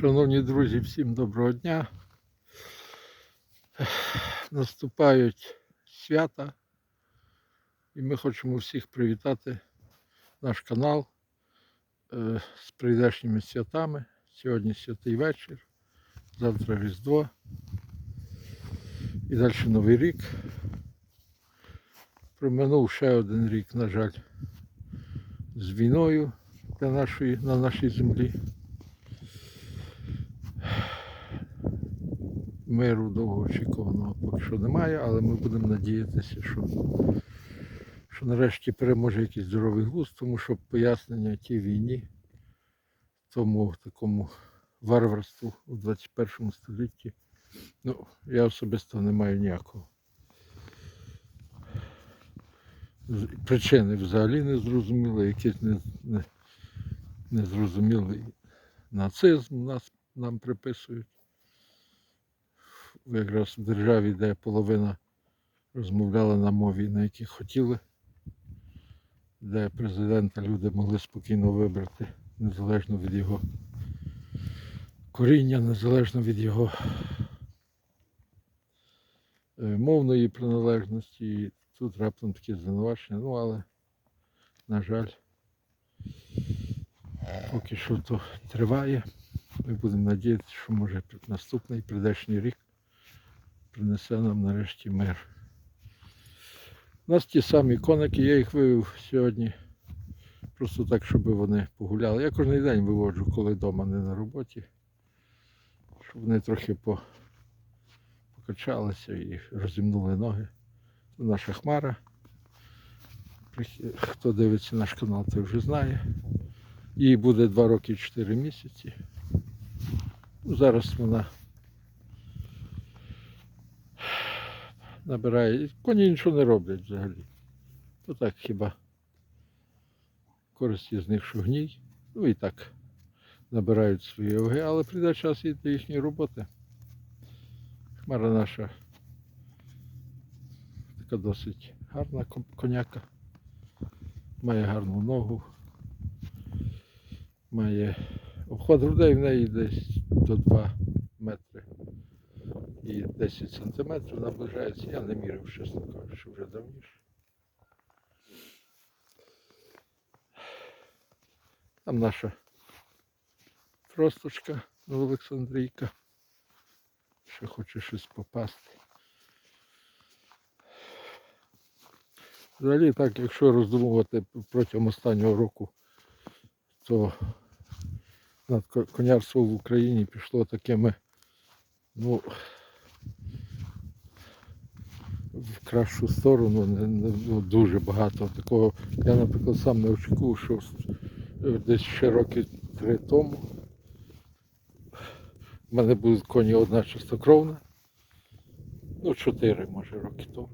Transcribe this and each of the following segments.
Шановні друзі, всім доброго дня. Наступають свята, і ми хочемо всіх привітати наш канал е, з прийдешніми святами. Сьогодні святий вечір, завтра Різдво і далі Новий рік. Проминув ще один рік, на жаль, з війною для нашої, на нашій землі. Миру довгоочікуваного поки що немає, але ми будемо надіятися, що, що нарешті переможе якийсь здоровий глузд, тому що пояснення тій війні, тому такому варварству у 21 столітті, ну, я особисто не маю ніякого. Причини взагалі не зрозуміли, якийсь не, не, незрозумілий нацизм нас, нам приписують якраз в державі, де половина розмовляла на мові, на якій хотіли, де президента люди могли спокійно вибрати, незалежно від його коріння, незалежно від його е, мовної приналежності. Тут раптом такі звинувачення. Ну, але, на жаль, поки що то триває. Ми будемо надіятися, що може наступний прийдешній рік принесе нам нарешті мир. У нас ті самі коники, я їх вивів сьогодні. Просто так, щоб вони погуляли. Я кожен день виводжу, коли вдома не на роботі. Щоб вони трохи по... покачалися і розімнули ноги. Це наша хмара. Хто дивиться наш канал, той вже знає. Їй буде 2 роки і 4 місяці. Ну, Зараз вона набирає. Коні нічого не роблять взагалі. То так хіба користі з них що гній. Ну і так набирають свої оги, але прийде час і до їхньої роботи. Хмара наша така досить гарна коняка. Має гарну ногу. Має обход грудей в неї десь до 2 метри і 10 сантиметрів наближається. Я не міряв, чесно кажучи, вже давніше. Там наша тросточка Новоолександрійка. Ще хоче щось попасти. Взагалі так, якщо роздумувати протягом останнього року, то над ко- конярство в Україні пішло такими, ну, в кращу сторону, ну, дуже багато такого. Я, наприклад, сам не очікував, що е, десь ще роки три тому в мене будуть коні одна чистокровна, ну, чотири, може, роки тому.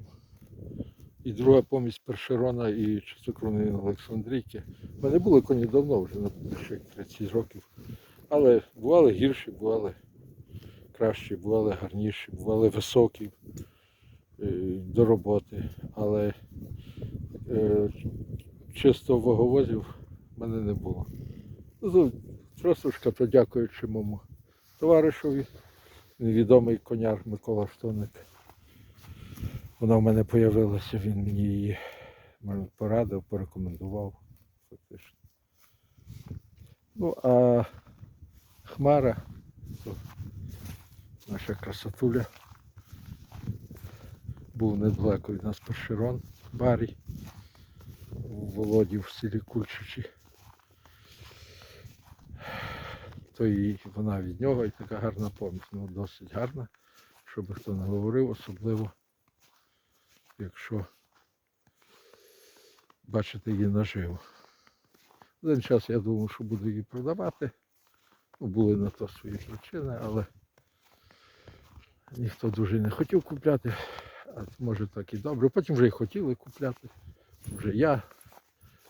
І друга помість першерона і чистокровної Олександрійки. У мене були коні давно, вже на як 30 років. Але бували гірші, бували кращі, бували гарніші, бували високі до роботи. Але е, чисто ваговозів в мене не було. Ну, Тросточка, то дякуючи моєму товаришові, невідомий коняр Микола Штоник. Вона в мене появилася, він мені її порадив, порекомендував. Фактично. Ну, а Хмара, наша красотуля. Був недалеко від нас першерон Барій у Володі в селі Кульчичі. То і вона від нього і така гарна помість. Ну, досить гарна, щоб хто не говорив, особливо якщо бачити її наживо. Один час я думав, що буду її продавати. Ну, були на то свої причини, але ніхто дуже не хотів купляти. Може так і добре. Потім вже й хотіли купляти. Вже я.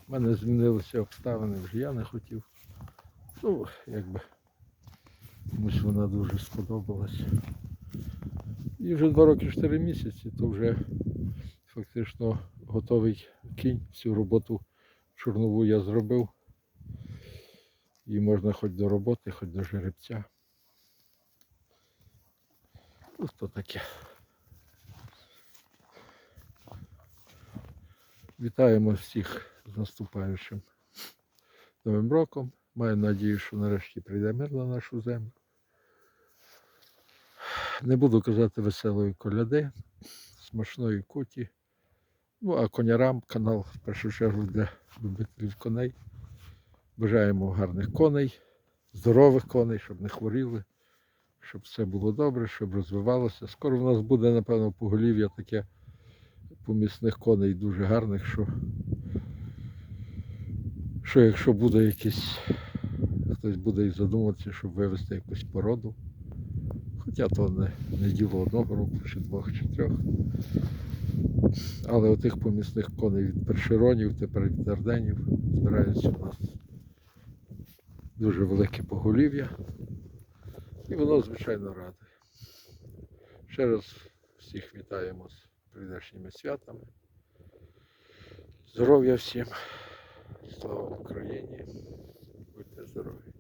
У мене змінилися обставини, вже я не хотів. Ну, якби комусь вона дуже сподобалась. І вже два роки 4 місяці, то вже фактично готовий кінь. Всю роботу чорнову я зробив. І можна хоч до роботи, хоч до жеребця. Ну, то таке. Вітаємо всіх з наступаючим Новим роком. Маю надію, що нарешті прийде мир на нашу землю. Не буду казати веселої коляди, смачної куті. Ну, а конярам канал в першу чергу для любителів коней. Бажаємо гарних коней, здорових коней, щоб не хворіли, щоб все було добре, щоб розвивалося. Скоро в нас буде, напевно, поголів'я таке помісних коней дуже гарних, що, що якщо буде якийсь, хтось буде і задуматися, щоб вивести якусь породу. Хоча то не, не діло одного року, чи двох, чи трьох. Але отих помісних коней від першеронів, тепер від орденів збираються у нас дуже велике поголів'я. І воно, звичайно, радує. Ще раз всіх вітаємо прийдешніми святами. Здоров'я всім. Слава Україні. Будьте здорові.